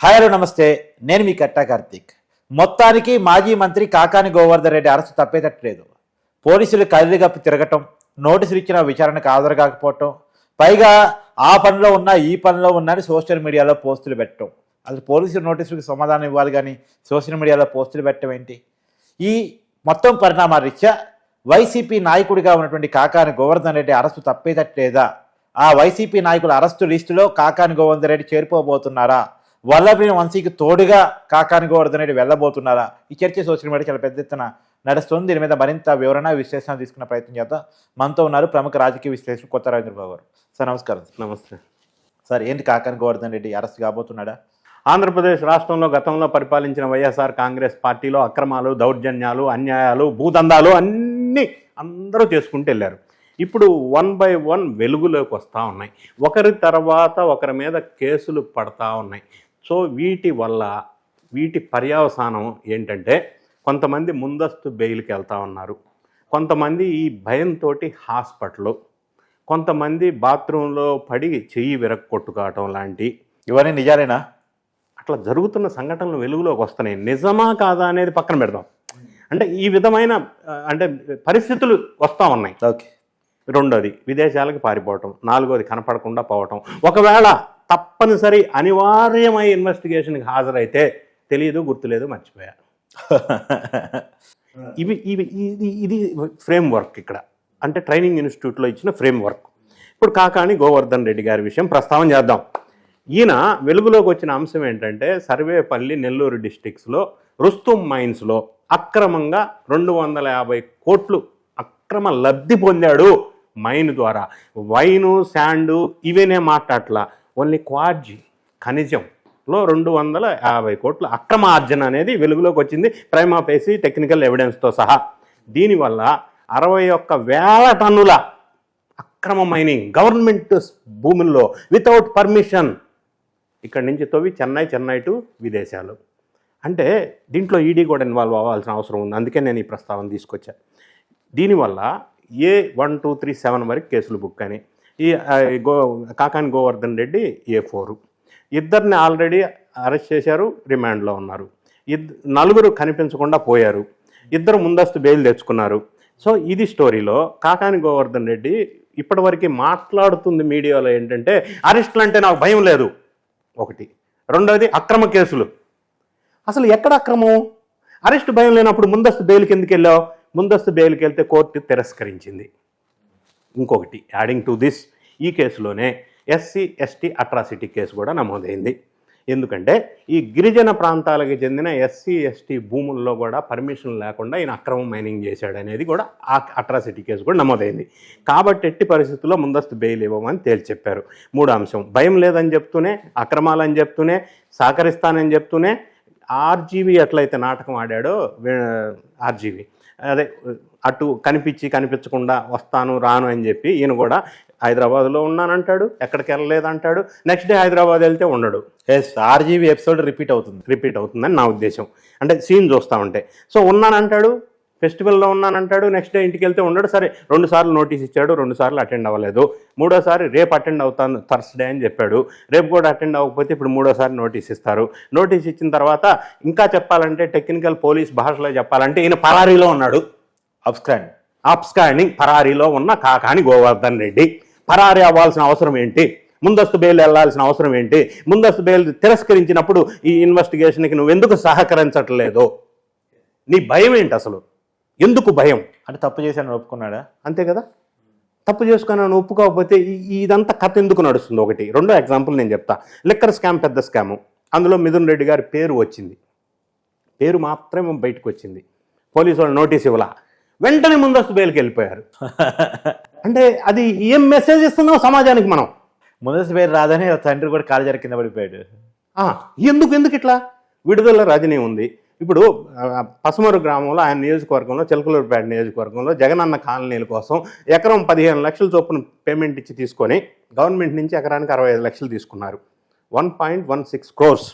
Hi hello నమస్తే. నేను మీ కట్టా కార్తీక్. మొత్తానికి మాజీ మంత్రి కాకాని గోవర్ధన్ రెడ్డి అరెస్టు తప్పేటట్లేదు పోలీసులు కదిలిగప్పి కప్పి తిరగటం నోటీసులు ఇచ్చిన విచారణకు హాజరు కాకపోవటం పైగా ఆ పనిలో ఉన్న ఈ పనిలో ఉన్న అని సోషల్ మీడియాలో పోస్టులు పెట్టడం అసలు పోలీసులు నోటీసులకు సమాధానం ఇవ్వాలి కానీ సోషల్ మీడియాలో పోస్టులు పెట్టడం ఏంటి? ఈ మొత్తం పరిణామాల రీత్యా వైసీపీ నాయకుడిగా ఉన్నటువంటి కాకాని గోవర్ధన్ రెడ్డి అరెస్టు తప్పేటట్లేదా ఆ వైసీపీ నాయకుల అరెస్టు లిస్టులో కాకాని గోవర్ధన్ రెడ్డి చేరిపోబోతున్నారా? వల్లభ్రీని వంశీకి తోడుగా కాకాని గోవర్ధన్ రెడ్డి వెళ్ళబోతున్నారా? ఈ చర్చ సోషల్ మీడియా చాలా పెద్ద ఎత్తున నడుస్తుంది. దీని మీద మరింత వివరణ విశ్లేషణ తీసుకునే ప్రయత్నం చేద్దాం. మనతో ఉన్నారు ప్రముఖ రాజకీయ విశ్లేషణ కొత్త రవీంద్ర బాబు గారు. సార్ నమస్కారం నమస్తే. సార్ ఏంటి కాకాని గోవర్ధన్ రెడ్డి అరెస్ట్ కాబోతున్నాడా? ఆంధ్రప్రదేశ్ రాష్ట్రంలో గతంలో పరిపాలించిన వైఎస్ఆర్ కాంగ్రెస్ పార్టీలో అక్రమాలు దౌర్జన్యాలు అన్యాయాలు భూదందాలు అన్నీ అందరూ చేసుకుంటూ వెళ్ళారు. ఇప్పుడు వన్ బై వన్ వెలుగులోకి వస్తూ ఉన్నాయి. ఒకరి తర్వాత ఒకరి మీద కేసులు పడతా ఉన్నాయి. సో వీటి వల్ల వీటి పర్యవసానం ఏంటంటే కొంతమంది ముందస్తు బెయిల్కి వెళ్తా ఉన్నారు. కొంతమంది ఈ భయంతో హాస్పిటల్ కొంతమంది బాత్రూంలో పడి చెయ్యి విరక్కొట్టుకోవటం లాంటి ఇవన్నీ నిజాలేనా? అట్లా జరుగుతున్న సంఘటనలు వెలుగులోకి వస్తున్నాయి. నిజమా కాదా అనేది పక్కన పెడదాం. అంటే ఈ విధమైన అంటే పరిస్థితులు వస్తూ ఉన్నాయి. ఓకే. రెండోది విదేశాలకు పారిపోవటం. నాలుగోది కనపడకుండా పోవటం. ఒకవేళ తప్పనిసరి అనివార్యమై ఇన్వెస్టిగేషన్కి హాజరైతే తెలియదు గుర్తులేదు మర్చిపోయా ఇవి ఇవి ఇది ఇది ఫ్రేమ్ వర్క్ ఇక్కడ. అంటే ట్రైనింగ్ ఇన్స్టిట్యూట్లో ఇచ్చిన ఫ్రేమ్ వర్క్ ఇప్పుడు కాకాని గోవర్ధన్ రెడ్డి గారి విషయం ప్రస్తావన చేద్దాం. ఈయన వెలుగులోకి వచ్చిన అంశం ఏంటంటే సర్వేపల్లి నెల్లూరు డిస్టిక్స్లో రుస్తుం మైన్స్లో అక్రమంగా రెండు వందల యాభై కోట్లు అక్రమ లబ్ధి పొందాడు మైన్ ద్వారా. వైను శాండు ఇవేనే మాట్లాడట్లా. ఓన్లీ క్వార్జీ ఖనిజంలో రెండు వందల యాభై కోట్ల అక్రమ ఆర్జన అనేది వెలుగులోకి వచ్చింది. Crime of A C technical ఎవిడెన్స్తో సహా. దీనివల్ల అరవై ఒక్క వేల టన్నుల అక్రమ మైనింగ్ గవర్నమెంట్ భూముల్లో వితౌట్ పర్మిషన్ ఇక్కడి నుంచి తవ్వి చెన్నై చెన్నై టు విదేశాలు. అంటే దీంట్లో ఈడీ కూడా ఇన్వాల్వ్ అవ్వాల్సిన అవసరం ఉంది. అందుకే నేను ఈ ప్రస్తావన తీసుకొచ్చా. దీనివల్ల A one two three seven వరకు కేసులు బుక్ అని ఈ గో కాకాని గోవర్ధన్ రెడ్డి ఏ ఫోరు. ఇద్దరిని ఆల్రెడీ అరెస్ట్ చేశారు రిమాండ్లో ఉన్నారు. ఇద్ నలుగురు కనిపించకుండా పోయారు. ఇద్దరు ముందస్తు బెయిల్ తెచ్చుకున్నారు. సో ఇది స్టోరీలో కాకాని గోవర్ధన్ రెడ్డి ఇప్పటివరకు మాట్లాడుతుంది మీడియాలో ఏంటంటే అరెస్టులు అంటే నాకు భయం లేదు. ఒకటి. రెండవది అక్రమ కేసులు. అసలు ఎక్కడ అక్రమం? అరెస్ట్ భయం లేనప్పుడు ముందస్తు బెయిల్కి ఎందుకు వెళ్ళావు? ముందస్తు బెయిల్కి వెళ్తే కోర్టు తిరస్కరించింది. ఇంకొకటి యాడింగ్ టు దిస్ ఈ కేసులోనే S C S T atrocity case కూడా నమోదైంది. ఎందుకంటే ఈ గిరిజన ప్రాంతాలకు చెందిన ఎస్సీ ఎస్టీ భూముల్లో కూడా పర్మిషన్ లేకుండా ఈయన అక్రమ మైనింగ్ చేశాడు అనేది కూడా ఆ అట్రాసిటీ కేసు కూడా నమోదైంది. కాబట్టి ఎట్టి పరిస్థితుల్లో ముందస్తు బెయిల్ ఇవ్వమని తేల్చి చెప్పారు అంశం భయం లేదని చెప్తూనే అక్రమాలని చెప్తూనే సహకరిస్తానని చెప్తూనే ఆర్జీవి ఎట్లయితే నాటకం ఆడాడో ఆర్జీవి అదే అటు కనిపించి కనిపించకుండా వస్తాను రాను అని చెప్పి ఈయన కూడా హైదరాబాద్లో ఉన్నానంటాడు ఎక్కడికి వెళ్ళలేదంటాడు. నెక్స్ట్ డే హైదరాబాద్ వెళ్తే ఉండడు. S R G B episode repeat అవుతుంది రిపీట్ అవుతుందని నా ఉద్దేశం. అంటే సీన్ చూస్తూ ఉంటే. సో ఉన్నానంటాడు ఫెస్టివల్లో ఉన్నానంటాడు నెక్స్ట్ డే ఇంటికి వెళ్తే ఉండడు. సరే రెండు సార్లు నోటీస్ ఇచ్చాడు రెండు సార్లు అటెండ్ అవ్వలేదు. మూడోసారి రేపు అటెండ్ అవుతాను థర్స్డే అని చెప్పాడు. రేపు కూడా అటెండ్ అవ్వకపోతే ఇప్పుడు మూడోసారి నోటీస్ ఇస్తారు. నోటీస్ ఇచ్చిన తర్వాత ఇంకా చెప్పాలంటే టెక్నికల్ పోలీస్ భాషలో చెప్పాలంటే ఈయన పరారీలో ఉన్నాడు. అబ్స్క్రాండ్ అప్స్కాండింగ్ పరారీలో ఉన్న కాకాని గోవర్ధన్ రెడ్డి. పరారీ అవ్వాల్సిన అవసరం ఏంటి? ముందస్తు బెయిల్ వెళ్ళాల్సిన అవసరం ఏంటి? ముందస్తు బెయిల్ తిరస్కరించినప్పుడు ఈ ఇన్వెస్టిగేషన్కి నువ్వు ఎందుకు సహకరించట్లేదు? నీ భయం ఏంటి అసలు? ఎందుకు భయం? అంటే తప్పు చేశాను ఒప్పుకున్నాడా? అంతే కదా? తప్పు చేసుకున్నాను ఒప్పుకోకపోతే ఇదంతా కథ ఎందుకు నడుస్తుంది? ఒకటి. రెండో ఎగ్జాంపుల్ నేను చెప్తా. లిక్కర్ స్కామ్ పెద్ద స్కాము. అందులో మిథున్ రెడ్డి గారి పేరు వచ్చింది. పేరు మాత్రమే బయటకు వచ్చింది. పోలీసు వాళ్ళు నోటీస్ ఇవ్వాల? వెంటనే ముందస్తు బెయిల్కి వెళ్ళిపోయారు. అంటే అది ఏం మెసేజ్ ఇస్తున్నాం సమాజానికి మనం. ముందస్తు పేరు రాదని తండ్రి కూడా కాలు కింద పడిపోయాడు. ఎందుకు ఎందుకు ఇట్లా? విడుదల రజనీ ఉంది. ఇప్పుడు పసుమరు గ్రామంలో ఆయన నియోజకవర్గంలో చిలకలూరుపేట నియోజకవర్గంలో జగనన్న కాలనీల కోసం ఎకరం పదిహేను లక్షల చొప్పున పేమెంట్ ఇచ్చి తీసుకొని గవర్నమెంట్ నుంచి ఎకరానికి అరవై ఐదు లక్షలు తీసుకున్నారు. One point one six crores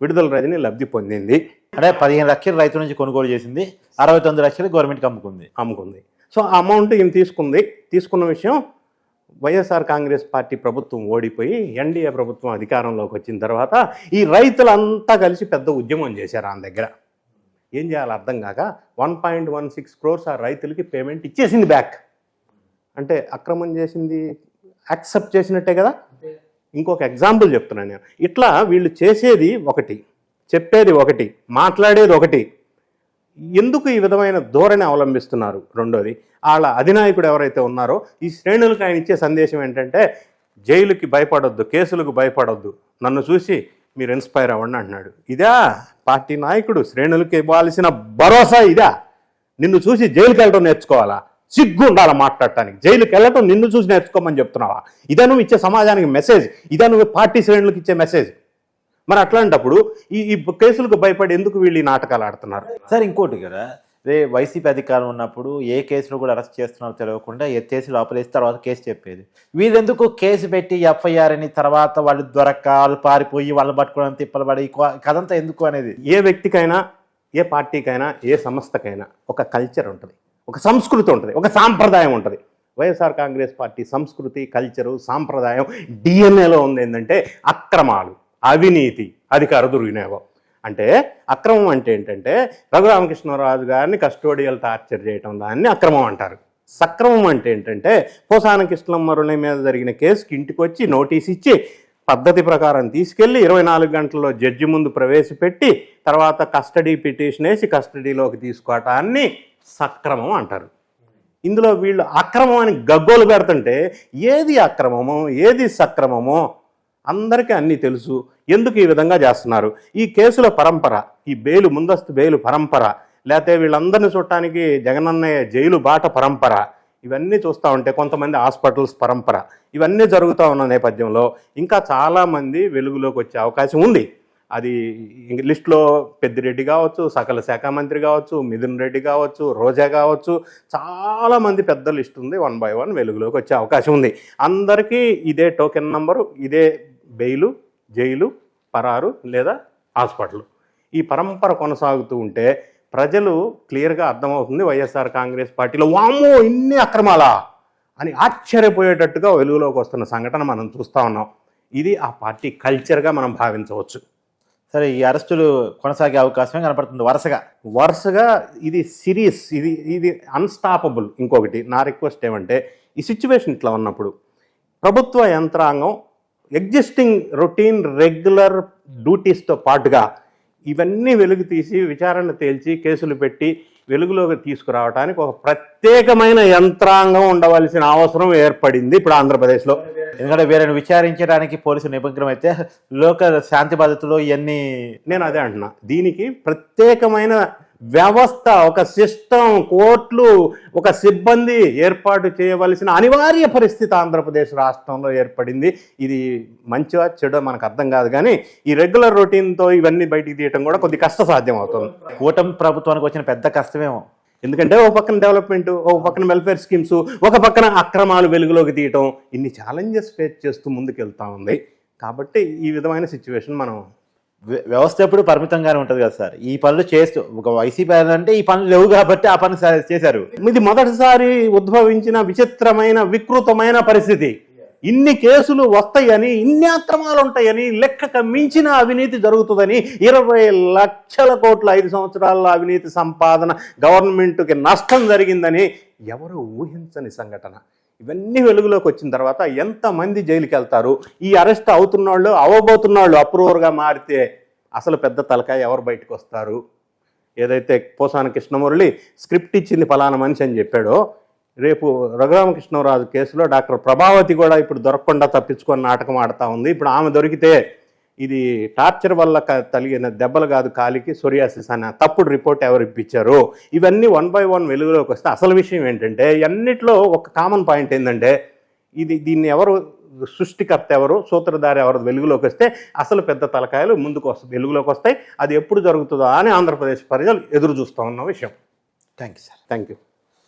విడుదల రజనీ లబ్ధి పొందింది. అంటే పదిహేను లక్షలు రైతు నుంచి కొనుగోలు చేసింది అరవై తొమ్మిది లక్షలు గవర్నమెంట్కి అమ్ముకుంది. అమ్ముకుంది. సో ఆ అమౌంట్ ఈయన తీసుకుంది. తీసుకున్న విషయం వైఎస్ఆర్ కాంగ్రెస్ పార్టీ ప్రభుత్వం ఓడిపోయి ఎన్డీఏ ప్రభుత్వం అధికారంలోకి వచ్చిన తర్వాత ఈ రైతులంతా కలిసి పెద్ద ఉద్యమం చేశారు ఆయన దగ్గర. ఏం చేయాలో అర్థం కాక one point one six crores ఆ రైతులకి పేమెంట్ ఇచ్చేసింది బ్యాక్. అంటే అక్రమం చేసింది యాక్సెప్ట్ చేసినట్టే కదా? ఇంకొక ఎగ్జాంపుల్ చెప్తున్నాను నేను. ఇట్లా వీళ్ళు చేసేది ఒకటి. చెప్పేది ఒకటి మాట్లాడేది ఒకటి. ఎందుకు ఈ విధమైన ధోరణి అవలంబిస్తున్నారు? రెండోది వాళ్ళ అధినాయకుడు ఎవరైతే ఉన్నారో ఈ శ్రేణులకు ఆయన ఇచ్చే సందేశం ఏంటంటే జైలుకి భయపడొద్దు కేసులకు భయపడొద్దు. నన్ను చూసి మీరు ఇన్స్పైర్ అవ్వండి అంటున్నాడు. ఇదా పార్టీ నాయకుడు శ్రేణులకు ఇవ్వాల్సిన భరోసా ఇదా? నిన్ను చూసి జైలుకి వెళ్ళటం నేర్చుకోవాలా? సిగ్గు ఉండాలి మాట్లాడటానికి? జైలుకి వెళ్ళటం నిన్ను చూసి నేర్చుకోమని చెప్తున్నావా? ఇదా నువ్వు ఇచ్చే సమాజానికి మెసేజ్ ఇదా నువ్వు పార్టీ శ్రేణులకు ఇచ్చే మెసేజ్ మరి అట్లాంటప్పుడు ఈ ఈ కేసులకు భయపడి ఎందుకు వీళ్ళు ఈ నాటకాలు ఆడుతున్నారు? సార్ ఇంకోటి కదా రే వైసీపీ అధికారం ఉన్నప్పుడు ఏ కేసులో కూడా అరెస్ట్ చేస్తున్నారో తెలియకుండా ఎత్తేసి లోపలేసి తర్వాత కేసు చెప్పేది. వీళ్ళెందుకు కేసు పెట్టి ఎఫ్ఐఆర్ అని తర్వాత వాళ్ళు దొరక్క వాళ్ళు పారిపోయి వాళ్ళు పట్టుకోవడం తిప్పలు పడి ఈ కో- కథంతా ఎందుకు అనేది? ఏ వ్యక్తికైనా ఏ పార్టీకైనా ఏ సంస్థకైనా ఒక కల్చర్ ఉంటుంది. ఒక సంస్కృతి ఉంటుంది. ఒక సాంప్రదాయం ఉంటుంది. వైఎస్ఆర్ కాంగ్రెస్ పార్టీ సంస్కృతి కల్చరు సాంప్రదాయం డిఎన్ఏలో ఉంది ఏంటంటే అక్రమాలు. అవినీతి అధికార దుర్వినియోగం అంటే అక్రమం అంటే ఏంటంటే రఘురామకృష్ణరాజు గారిని కస్టోడియల్ టార్చర్ చేయటం దాన్ని అక్రమం అంటారు. సక్రమం అంటే ఏంటంటే పోసాన కృష్ణమ్మరుని మీద జరిగిన కేసుకి ఇంటికి వచ్చి నోటీస్ ఇచ్చి పద్ధతి ప్రకారం తీసుకెళ్ళి ఇరవై నాలుగు గంటల్లో జడ్జి ముందు ప్రవేశపెట్టి తర్వాత కస్టడీ పిటిషన్ వేసి కస్టడీలోకి తీసుకోవటాన్ని సక్రమం అంటారు. ఇందులో వీళ్ళు అక్రమం అని గగ్గోలు పెడుతుంటే ఏది అక్రమమో ఏది సక్రమమో అందరికీ అన్నీ తెలుసు. ఎందుకు ఈ విధంగా చేస్తున్నారు? ఈ కేసుల పరంపర ఈ బెయిలు ముందస్తు బెయిలు పరంపర లేకపోతే వీళ్ళందరినీ చూడటానికి జగనన్నయ్య జైలు బాట పరంపర ఇవన్నీ చూస్తూ ఉంటే కొంతమంది హాస్పిటల్స్ పరంపర ఇవన్నీ జరుగుతూ ఉన్న నేపథ్యంలో ఇంకా చాలామంది వెలుగులోకి వచ్చే అవకాశం ఉంది. అది లిస్టులో పెద్దిరెడ్డి కావచ్చు సకల శాఖ మంత్రి కావచ్చు మిథున్ రెడ్డి కావచ్చు రోజా కావచ్చు చాలామంది పెద్ద లిస్ట్ ఉంది. వన్ బై వన్ వెలుగులోకి వచ్చే అవకాశం ఉంది. అందరికీ ఇదే టోకెన్ నంబరు ఇదే బెయిలు జైలు పరారు లేదా హాస్పిటల్. ఈ పరంపర కొనసాగుతూ ఉంటే ప్రజలు క్లియర్గా అర్థమవుతుంది వైఎస్ఆర్ కాంగ్రెస్ పార్టీలో వామ్మో ఇన్ని అక్రమాలా? అని ఆశ్చర్యపోయేటట్టుగా వెలుగులోకి వస్తున్న సంఘటన మనం చూస్తూ ఉన్నాం. ఇది ఆ పార్టీ కల్చర్గా మనం భావించవచ్చు. సరే ఈ అరెస్టులు కొనసాగే అవకాశమే కనపడుతుంది వరుసగా. వరుసగా ఇది సిరీస్ ఇది ఇది అన్స్టాపబుల్. ఇంకొకటి నా రిక్వెస్ట్ ఏమంటే ఈ సిచ్యువేషన్ ఇట్లా ఉన్నప్పుడు ప్రభుత్వ యంత్రాంగం ఎగ్జిస్టింగ్ రొటీన్ రెగ్యులర్ డ్యూటీస్తో పాటుగా ఇవన్నీ వెలుగు తీసి విచారణ తేల్చి కేసులు పెట్టి వెలుగులోకి తీసుకురావడానికి ఒక ప్రత్యేకమైన యంత్రాంగం ఉండవలసిన అవసరం ఏర్పడింది ఇప్పుడు ఆంధ్రప్రదేశ్లో. ఎందుకంటే వీళ్ళని విచారించడానికి పోలీసులు నిమగ్నం అయితే లోక శాంతి భద్రతలు ఇవన్నీ నేను అదే అంటున్నా. దీనికి ప్రత్యేకమైన వ్యవస్థ ఒక సిస్టమ్ కోర్టులు ఒక సిబ్బంది ఏర్పాటు చేయవలసిన అనివార్య పరిస్థితి ఆంధ్రప్రదేశ్ రాష్ట్రంలో ఏర్పడింది. ఇది మంచిగా చెడో మనకు అర్థం కాదు కానీ ఈ రెగ్యులర్ రొటీన్తో ఇవన్నీ బయటికి తీయటం కూడా కొద్ది కష్టసాధ్యం అవుతుంది కూటమి ప్రభుత్వానికి వచ్చిన పెద్ద కష్టమేమో. ఎందుకంటే ఒక పక్కన డెవలప్మెంట్ ఒక పక్కన వెల్ఫేర్ స్కీమ్స్ ఒక పక్కన అక్రమాలు వెలుగులోకి తీయటం ఇన్ని ఛాలెంజెస్ ఫేస్ చేస్తూ ముందుకెళ్తా ఉంది. కాబట్టి ఈ విధమైన సిచ్యువేషన్ మనం వ్యవస్థ ఎప్పుడు పరిమితంగానే ఉంటుంది కదా సార్. ఈ పనులు చేస్తూ ఒక వైసీపీ అంటే ఈ పనులు లేవు కాబట్టి ఆ పని చేశారు. ఇది మొదటిసారి ఉద్భవించిన విచిత్రమైన వికృతమైన పరిస్థితి. ఇన్ని కేసులు వస్తాయని ఇన్ని అక్రమాలు ఉంటాయని లెక్కకు మించిన అవినీతి జరుగుతుందని ఇరవై లక్షల కోట్ల ఐదు సంవత్సరాల అవినీతి సంపాదన గవర్నమెంట్కి నష్టం జరిగిందని ఎవరు ఊహించని సంఘటన. ఇవన్నీ వెలుగులోకి వచ్చిన తర్వాత ఎంతమంది జైలుకి వెళ్తారు ఈ అరెస్ట్ అవుతున్న వాళ్ళు అవ్వబోతున్న వాళ్ళు అప్రూవర్గా మారితే అసలు పెద్ద తలకాయ ఎవరు బయటకు వస్తారు ఏదైతే పోసాన కృష్ణమురళి స్క్రిప్ట్ ఇచ్చింది ఫలానా మనిషి అని చెప్పాడో రేపు రఘురామకృష్ణరాజు కేసులో డాక్టర్ ప్రభావతి కూడా ఇప్పుడు దొరకకుండా తప్పించుకొని నాటకం ఆడుతూ ఉంది. ఇప్పుడు ఆమె దొరికితే ఇది టార్చర్ వల్ల తగిలిన దెబ్బలు కాదు కాలికి సొరియాసిస్ అన్న తప్పుడు రిపోర్ట్ ఎవరు ఇప్పించారు? ఇవన్నీ వన్ బై వన్ వెలుగులోకి వస్తే అసలు విషయం ఏంటంటే అన్నిట్లో ఒక కామన్ పాయింట్ ఏంటంటే ఇది దీన్ని ఎవరు సృష్టికర్త ఎవరు సూత్రధారి ఎవరు వెలుగులోకి వస్తే అసలు పెద్ద తలకాయలు ముందుకు వస్తాయి వెలుగులోకి వస్తాయి. అది ఎప్పుడు జరుగుతుందా అని ఆంధ్రప్రదేశ్ ప్రజలు ఎదురు చూస్తూ ఉన్న విషయం. Thank you sir. Thank you